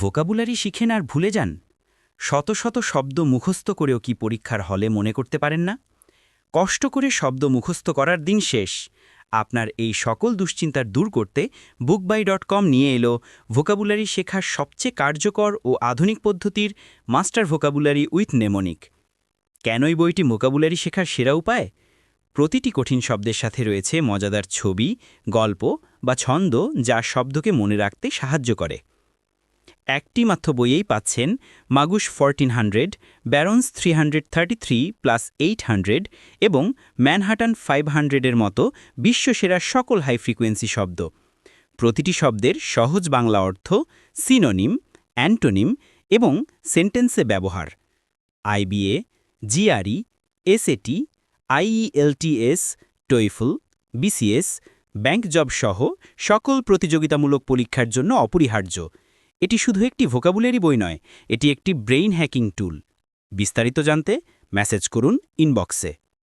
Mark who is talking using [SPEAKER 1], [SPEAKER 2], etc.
[SPEAKER 1] Vocabulary শিখেন আর ভুলে যান? শত শত শব্দ মুখস্থ করেও কি পরীক্ষার হলে মনে করতে পারেন না? কষ্ট করে শব্দ মুখস্থ করার দিন শেষ। আপনার এই সকল দুশ্চিন্তার দূর করতে বুকবাই ডট কম নিয়ে এলো ভোকাবুলারি শেখার সবচেয়ে কার্যকর ও আধুনিক পদ্ধতির মাস্টার ভোকাবুলারি উইথ নেমনিক। কেনই বইটি ভোকাবুলারি শেখার সেরা উপায়? প্রতিটি কঠিন শব্দের সাথে রয়েছে মজাদার ছবি, গল্প বা ছন্দ যা শব্দকে মনে রাখতে সাহায্য করে। একটি মাত্র বইয়েই পাচ্ছেন Magoosh fourteen hundred Barron's three hundred thirty three plus eight hundred এবং ম্যানহাটান ফাইভ হান্ড্রেডের মতো বিশ্বসেরা সকল হাই ফ্রিকোয়েন্সি শব্দ। প্রতিটি শব্দের সহজ বাংলা অর্থ সিনোনিম অ্যান্টোনিম এবং সেন্টেন্সে ব্যবহার। IBA GRE SAT IELTS TOEFL BCS bank job সহ সকল প্রতিযোগিতামূলক পরীক্ষার জন্য অপরিহার্য। এটি শুধু একটি ভোকাবুলারি বই নয়, এটি একটি ব্রেইন হ্যাকিং টুল। বিস্তারিত জানতে মেসেজ করুন ইনবক্সে।